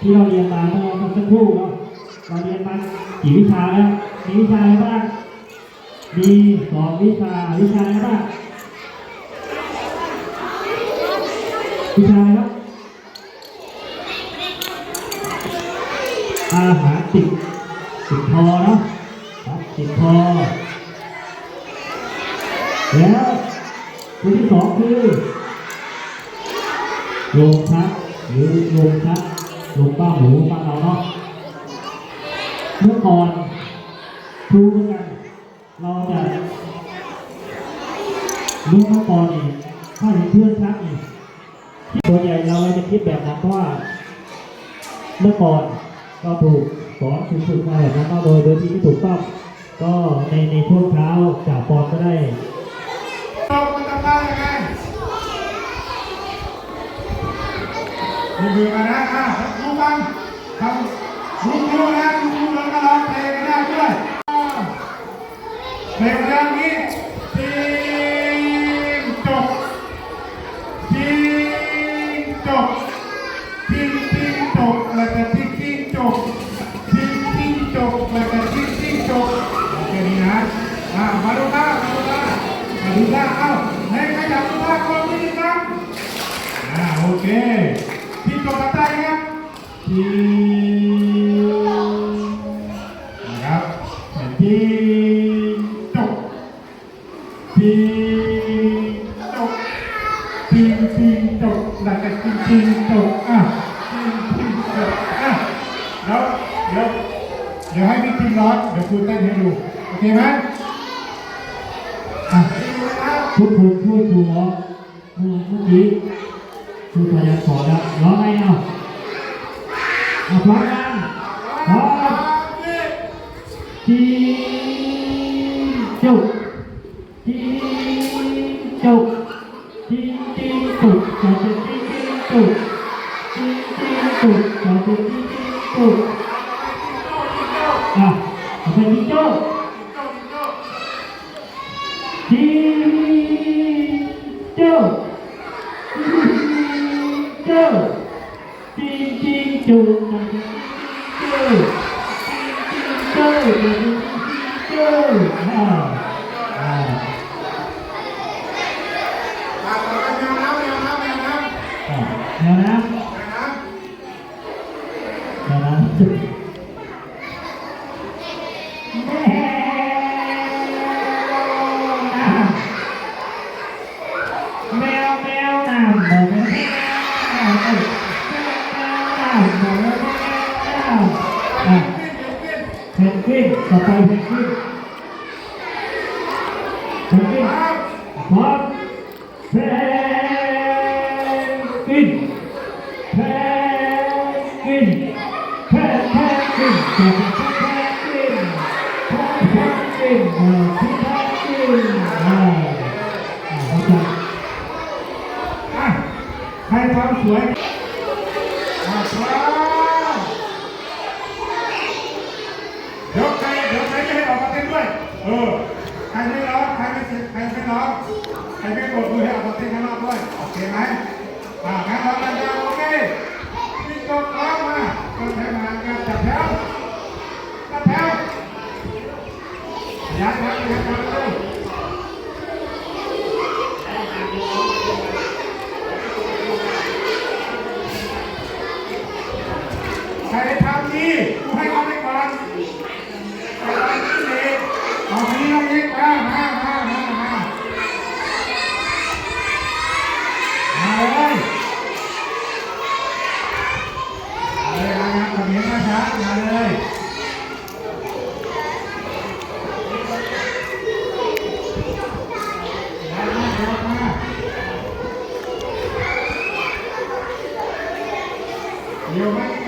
ที่เราเรียนมาเมื่อสักครู่เนาะเราเรียนมากี่วิชาแล้วมีวิชาอะไรบ้างมีสองวิชาวิชาอะไรบ้างวิชาอะไรครับอาหารติดติดคอเนาะครับติดคอแล้วตัวที่สองคือโลชักหรือโลชัก ลป้าหมูบ้าเราเนาะเมื่อก่อนครูเหมือนกันเราจะรู้เมื่อก่อนนี่ถ้าเห็นเพื่อนชักนี่ส่วใหญ่เราจะคิดแบบนั้นเพราะว่า เมื่อก่อนก็ถูกสอนฝึกมาแบบนั้นเนาโดยโดยที่ไม่ถูกต้องก็ในในช่วงเช้าจ่าปอนก็ได้เรามันทำได้ยังไงดูๆกันนะอะ ฟังทำดูดูนะดูดูแล้วก็ร้องเพลงได้ด้วยเพลงเรื่องนี้จิงจกจิงจกจิงจิงจกแล้วก็จิงจิงจกจิงจิงจกแล้วก็จิงจิงจกโอเคนี่นะอ่ามาดูท่ามาดูท่ามาดูท่าเอ้าในขยับดูท่าคนนี้ครับอ่าโอเคจิงจกกับใจครั บจิงนะครับจิงจกจิงจกจิงจิงจกแล้วก็จิงจิงจกอะจิงจิงจกอะแล้วเดี๋ยวเดี๋ยวให้พี่จิงร้อนเดี๋ยวครูเต้นให้ดูโอเคไหมอะดูนะครับทุกคนช่วยครูร้องเมื่อกี้ครูพยายามสอนแล้วร้องไงเอา จุกจีจีจุกจะจะจีจีจุกจีจีจุกจะจะจีจีจุกอะเอาไปจีจุกจีเจ้าเจ้าจีจีจูเจ้าเจ้าเจ้าอ่าอ่า อะต่อไปแมวน้ำแมวน้ำแมวน้ำ อ่าแล้วนะแมวน้ำแล้วนะแมวแมวน้ำแมวแมวแมวน้ำแมวแมวน้ำอะเพนกวินต่อไปเพนกวินเพนกวินพร้อมเพนกวิน เพนกวินเพนเพนกวินต่อไปเพนกวินเพนกวินเออเพนกวินอ่าอ่าเข้าใจอะให้ความสวยอะพร้อมเดี๋ยวใครเดี๋ยวใครจะให้ออกมาเต้นด้วย เออ ใครไม่ร้องใครไม่เสร็จใครไม่ร้องใครไม่กดมือให้ออกมาเต้นข้างนอกด้วย โอเคไหม อ่างั้นร้องกันยาวโอเคพี่กดร้องมาก็ใช้มาการจับแถวจับแถวยัดยัดยัดยัดเร็วใครทำดีกูให้เขาไปก่อนใครทำดีดีเอาคนนี้เอาอีกมามามามามามาเลยมาเลยมางานแบบนี้มาช้ามาเลยมามาเดี๋ยวมา เ